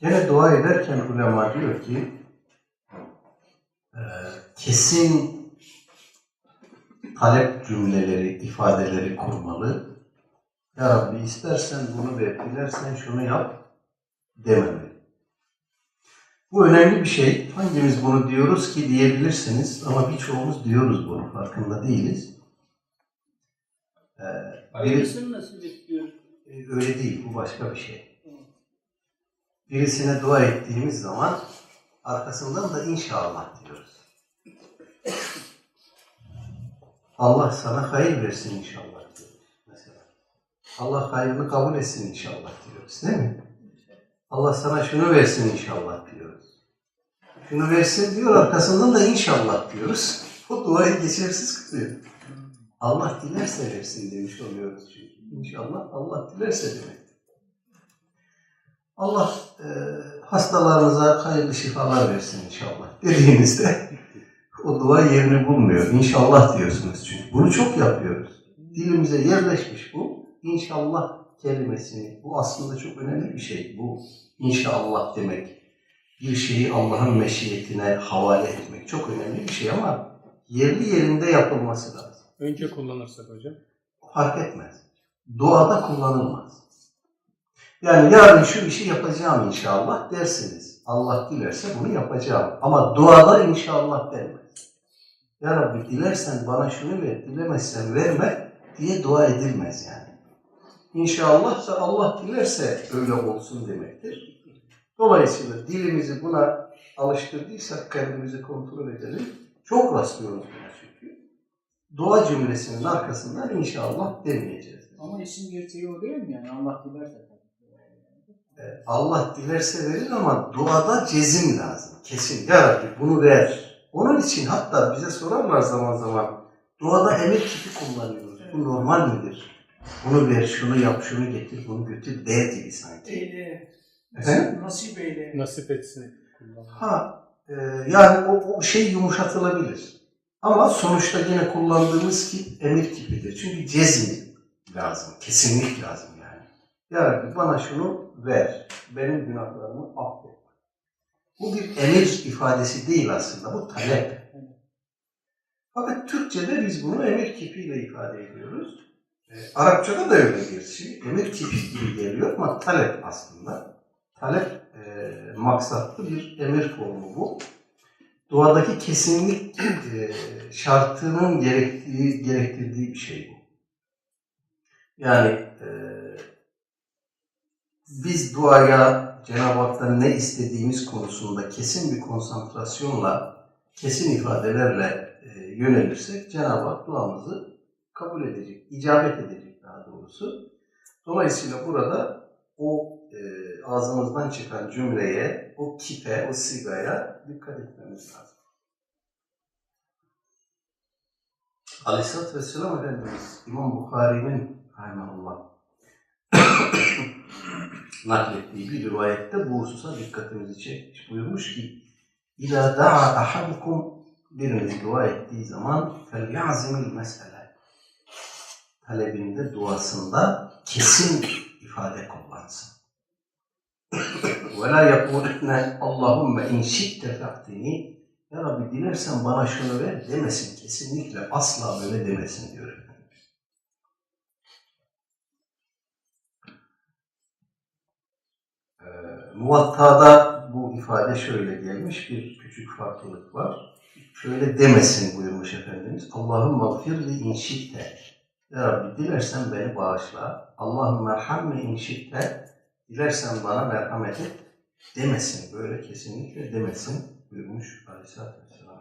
Gene dua ederken ulema diyor ki e, kesin talep cümleleri, ifadeleri kurmalı. Ya Rabbi istersen bunu ver, dilersen şunu yap dememeli. Bu önemli bir şey. Hangimiz bunu diyoruz ki diyebilirsiniz ama birçoğumuz diyoruz bunu. Farkında değiliz. Ee, Hayırlısını nasıl bekliyoruz? e, öyle değil. Bu başka bir şey. Birisine dua ettiğimiz zaman arkasından da inşallah diyoruz. Allah sana hayır versin inşallah diyoruz mesela. Allah hayrını kabul etsin inşallah diyoruz değil mi? Allah sana şunu versin inşallah diyoruz. Şunu versin diyor arkasından da inşallah diyoruz. O duayı geçersiz kılıyor. Allah dilerse versin demiş oluyoruz çünkü. İnşallah Allah dilerse demek. Allah e, hastalarınıza hayırlı şifalar versin inşallah dediğinizde o dua yerini bulmuyor. İnşallah diyorsunuz çünkü. Bunu çok yapıyoruz. Dilimize yerleşmiş bu. İnşallah kelimesini. Bu aslında çok önemli bir şey. Bu inşallah demek. Bir şeyi Allah'ın meşiyetine havale etmek çok önemli bir şey ama yerli yerinde yapılması lazım. Önce kullanırsak hocam. Fark etmez. Duada kullanılmaz. Yani yarın şu işi yapacağım inşallah dersiniz. Allah dilerse bunu yapacağım. Ama duada inşallah denmez. Ya Rabbi dilersen bana şunu ver, dilemezsen verme diye dua edilmez yani. İnşallahsa Allah dilerse öyle olsun demektir. Dolayısıyla dilimizi buna alıştırdıysak kalbimizi kontrol edelim. Çok rastlıyoruz buna çünkü. Dua cümlesinin arkasından inşallah demeyeceğiz. Ama işin gerçeği o değil mi yani? Allah dilerse Allah dilerse verir ama duada cezim lazım. Kesin. Ya Rabbi bunu ver. Onun için hatta bize sorarlar zaman zaman duada emir kipi kullanıyoruz. Bu normal midir? Bunu ver, şunu yap, şunu getir, bunu götür der gibi sanki. Eyle. Efendim? Nasip eyle. Nasip etsin. kullan. Ha, e, yani o, o şey yumuşatılabilir. Ama sonuçta yine kullandığımız ki emir kipidir. Çünkü cezim lazım, kesinlik lazım. Ya Rabbi bana şunu ver, benim günahlarımı affet. Bu bir emir ifadesi değil aslında, bu talep. Fakat Türkçe'de biz bunu emir kipiyle ifade ediyoruz. E, Arapçada da öyle bir şey. Emir kipi gibi geliyor ama talep aslında. Talep e, maksatlı bir emir formu bu. Duadaki kesinlik e, şartının gerektiği, gerektirdiği bir şey bu. Yani e, biz duaya Cenab-ı Hak'tan ne istediğimiz konusunda kesin bir konsantrasyonla, kesin ifadelerle e, yönelirsek Cenab-ı Hak duamızı kabul edecek, icabet edecek daha doğrusu. Dolayısıyla burada o e, ağzımızdan çıkan cümleye, o kipe, o sigaya dikkat etmemiz lazım. Aleyhisselatü Vesselam Efendimiz İmam Bukhari'nin rahmetullah naklettiği bir rivayette bu hususa dikkatimizi çekmiş. Buyurmuş ki İlâ da'a ahadukum biriniz dua ettiği zaman فَلْيَعْزِمِ mesele talebinde, duasında kesin ifade kullansın. وَلَا يَقُولُنَّ Allahümme in şitte fe'tini Ya Rabbi dilersen bana şunu ver demesin. Kesinlikle asla böyle demesin diyor Muvatta'da bu ifade şöyle gelmiş. Bir küçük farklılık var. Şöyle demesin buyurmuş Efendimiz. Allahümme gfirli in şitte ya Rabbi dilersen beni bağışla. Allahümme merhamme in şitte. Dilersen bana merhamet et. Demesin. Böyle kesinlikle demesin. Buyurmuş Aleyhisselatü Vesselam.